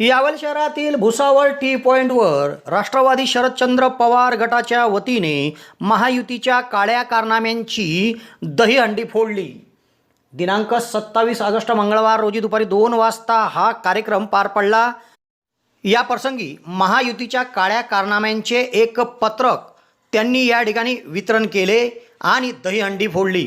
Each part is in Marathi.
यावल शहरातील भुसावळ टी पॉईंटवर राष्ट्रवादी शरदचंद्र पवार गटाच्या वतीने महायुतीच्या काळ्या कारनाम्यांची दहीहंडी फोडली. दिनांक सत्तावीस ऑगस्ट मंगळवार रोजी दुपारी दोन वाजता हा कार्यक्रम पार पडला. या प्रसंगी महायुतीच्या काळ्या कारनाम्यांचे एक पत्रक त्यांनी या ठिकाणी वितरण केले आणि दहीहंडी फोडली.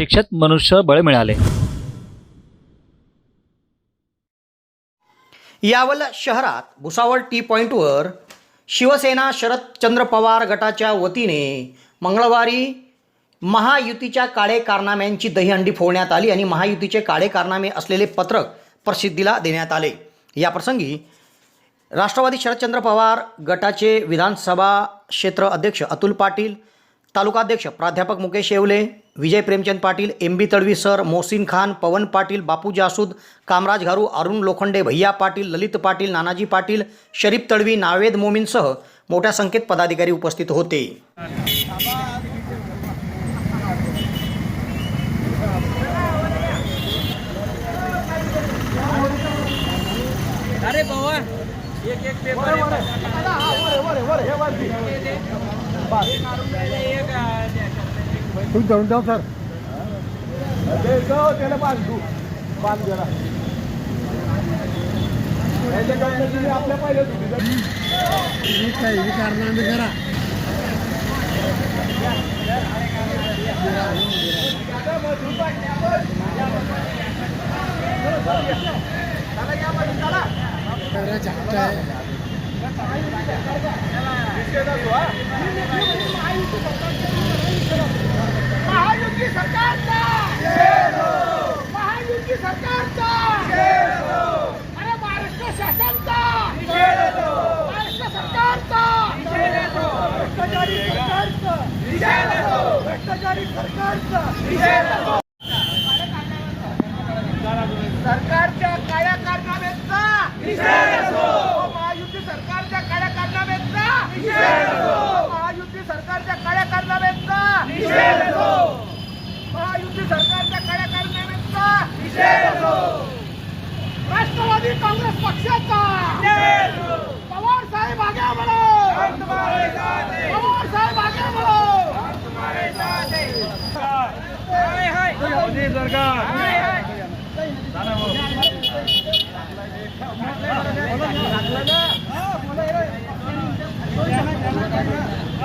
प्रशिक्षित मनुष्यबळ मिळाले. यावल शहरात भुसावळ टी पॉईंटवर शिवसेना शरदचंद्र पवार गटाच्या वतीने मंगळवारी महायुतीच्या काळे कारनाम्यांची दहीहंडी फोडण्यात आली आणि महायुतीचे काळे कारनामे असलेले पत्रक प्रसिद्धीला देण्यात आले. याप्रसंगी राष्ट्रवादी शरदचंद्र पवार गटाचे विधानसभा क्षेत्र अध्यक्ष अतुल पाटील तालुकाध्यक्ष प्राध्यापक Mukesh Yewale Vijay Premchand Patil M B Tadvi sir Mohsin Khan Pavan Patil Bapu Jasud Kamraj Gharu Arun Lokhande Bhaiya Patil Lalit Patil Nanaji Patil Sharif Tadvi Naved मोमीनसह मोठ्या संख्येत पदाधिकारी उपस्थित होते अरे बाबा एक एक पेपर చూద్దాం ఉంటాం సార్ ఇది కారణం కదా चालू सरकारच्या काळ्या कारनाम्यांचा महायुती सरकारच्या काळ्या कारनाम्यांचा महायुती सरकारच्या काळ्या कारनाम्यांचा महायुती सरकारच्या काळ्या कारनाम्यांचा राष्ट्रवादी काँग्रेस पक्षाचा पवार साहेब आगे म्हणो पवार साहेब आगे म्हणो मोदी सरकार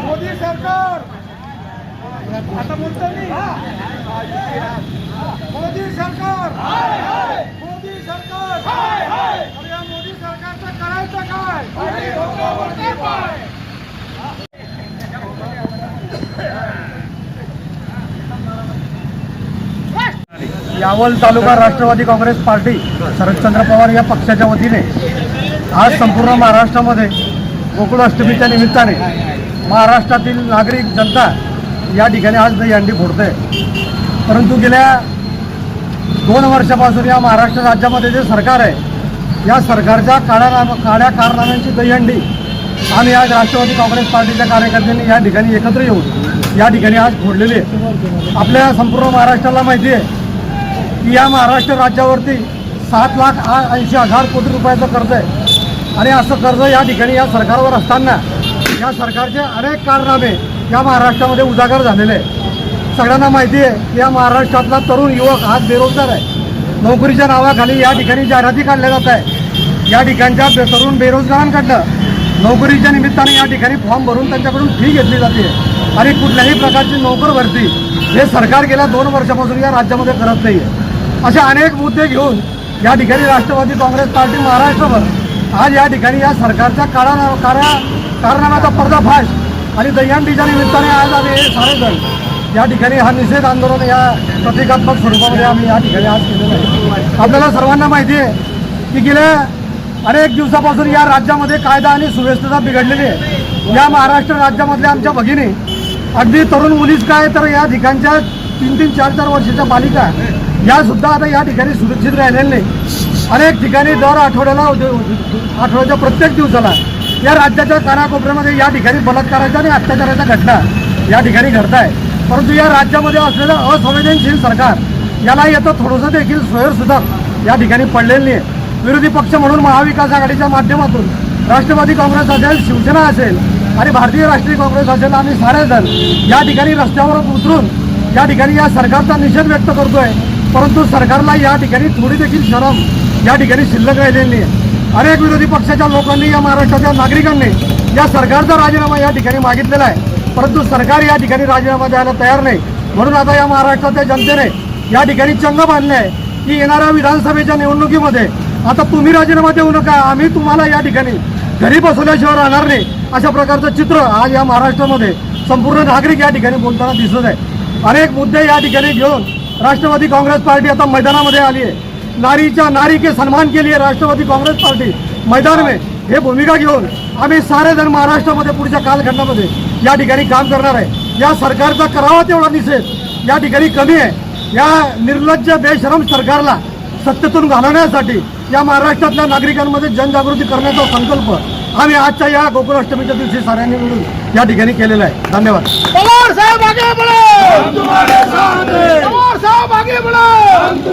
मोदी सरकार. आता बोलतो मी. मोदी सरकार. मोदी सरकार. मोदी सरकारचं करायचं काय? यावल तालुका राष्ट्रवादी काँग्रेस पार्टी शरदचंद्र पवार या पक्षाच्या वतीने आज संपूर्ण महाराष्ट्रामध्ये गोकुळाष्टमीच्या निमित्ताने महाराष्ट्रातील नागरिक जनता या ठिकाणी आज दहीहंडी फोडते परंतु गेल्या दोन वर्षापासून या महाराष्ट्र राज्यामध्ये जे सरकार आहे या सरकारच्या काळ्या काळ्या कारनाम्यांची दहीहंडी आम्ही आज राष्ट्रवादी काँग्रेस पार्टीच्या कार्यकर्त्यांनी या ठिकाणी एकत्र येऊन या ठिकाणी आज फोडलेली आहे. आपल्या संपूर्ण महाराष्ट्राला माहिती आहे की या महाराष्ट्र राज्यावरती सात लाख ऐंशी हजार कोटी रुपयाचं कर्ज आहे. आणि असं कर्ज या ठिकाणी या सरकारवर असताना या सरकारचे अनेक कारनामे या महाराष्ट्रामध्ये उजागर झालेले आहे सगळ्यांना माहिती आहे की या महाराष्ट्रातला तरुण युवक हा बेरोजगार आहे. नोकरीच्या नावाखाली या ठिकाणी जाहिराती काढल्या जात आहे या ठिकाणच्या बे- तरुण बेरोजगारांकडनं नोकरीच्या निमित्ताने या ठिकाणी फॉर्म भरून त्यांच्याकडून फी घेतली जाते. आणि कुठल्याही प्रकारची नोकर भरती हे सरकार गेल्या दोन वर्षापासून या राज्यामध्ये करत नाही आहे असे अनेक मुद्दे घेऊन या ठिकाणी राष्ट्रवादी काँग्रेस पार्टी महाराष्ट्रभर आज या ठिकाणी या सरकारच्या काळा काळ्या कारनाम्याचा पर्दाफाश आणि दह्यांडीच्या निमित्ताने आज आम्ही हे सारे या ठिकाणी हा निषेध आंदोलन या प्रतिकात्मक स्वरूपामध्ये आम्ही या ठिकाणी आज केलेलं आहे. आपल्याला सर्वांना माहिती आहे की गेल्या अनेक दिवसापासून या राज्यामध्ये कायदा आणि सुव्यवस्था बिघडलेली आहे. या महाराष्ट्र राज्यामधल्या आमच्या भगिनी अगदी तरुण मुलीच काय तर या ठिकाणच्या तीन तीन चार चार वर्षाच्या बालिका या सुद्धा आता या ठिकाणी सुरक्षित राहिलेल्या नाही. अनेक ठिकाणी दर आठवड्याला आठवड्याच्या प्रत्येक दिवसाला या राज्याच्या कानाकोपऱ्यामध्ये या ठिकाणी बलात्काराच्या आणि अत्याचाराच्या घटना या ठिकाणी घडत आहे परंतु या राज्यामध्ये असलेलं असंवेदनशील सरकार याला येतं थोडंसं देखील स्वयंसुधक या ठिकाणी पडलेलं नाही आहे. विरोधी पक्ष म्हणून महाविकास आघाडीच्या माध्यमातून राष्ट्रवादी काँग्रेस असेल शिवसेना असेल आणि भारतीय राष्ट्रीय काँग्रेस असेल आम्ही सारेजण या ठिकाणी रस्त्यावर उतरून या ठिकाणी या सरकारचा निषेध व्यक्त करतोय. परंतु सरकारला या ठिकाणी थोडी देखील शरम या ठिकाणी शिल्लक राहिलेली आहे. अनेक विरोधी पक्षाच्या लोकांनी या महाराष्ट्राच्या नागरिकांनी या सरकारचा राजीनामा या ठिकाणी मागितलेला आहे. परंतु सरकार या ठिकाणी राजीनामा द्यायला तयार नाही. म्हणून आता या महाराष्ट्राच्या जनतेने या ठिकाणी चंग बांधले आहे की येणाऱ्या विधानसभेच्या निवडणुकीमध्ये आता तुम्ही राजीनामा देऊ नका आम्ही तुम्हाला या ठिकाणी घरी बसवल्याशिवाय राहणार नाही. अशा प्रकारचं चित्र आज या महाराष्ट्रामध्ये संपूर्ण नागरिक या ठिकाणी बोलताना दिसत आहे. अनेक मुद्दे या ठिकाणी घेऊन राष्ट्रवादी काँग्रेस पार्टी आता मैदानामध्ये आली आहे. नारीच्या नारी के सन्मान के लिए राष्ट्रवादी काँग्रेस पार्टी. मैदान में हे भूमिका घेऊन आम्ही सारे जण महाराष्ट्रामध्ये पुढच्या कालखंडामध्ये या ठिकाणी काम करणार आहे. या सरकारचा करावा तेवढा निषेध या ठिकाणी कमी आहे. या निर्लज्ज बेशरम सरकारला सत्तेतून घालवण्यासाठी या महाराष्ट्रातल्या नागरिकांमध्ये जनजागृती करण्याचा संकल्प आम्ही आजच्या या गोकुळाष्टमीच्या दिवशी साऱ्यांनी मिळून या ठिकाणी केलेला आहे. धन्यवाद. पवार साहेब आगे बढ़ो! पवार साहेब आगे बढ़ो!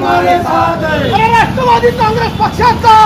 अरे राष्ट्रवादी काँग्रेस पक्षाचा!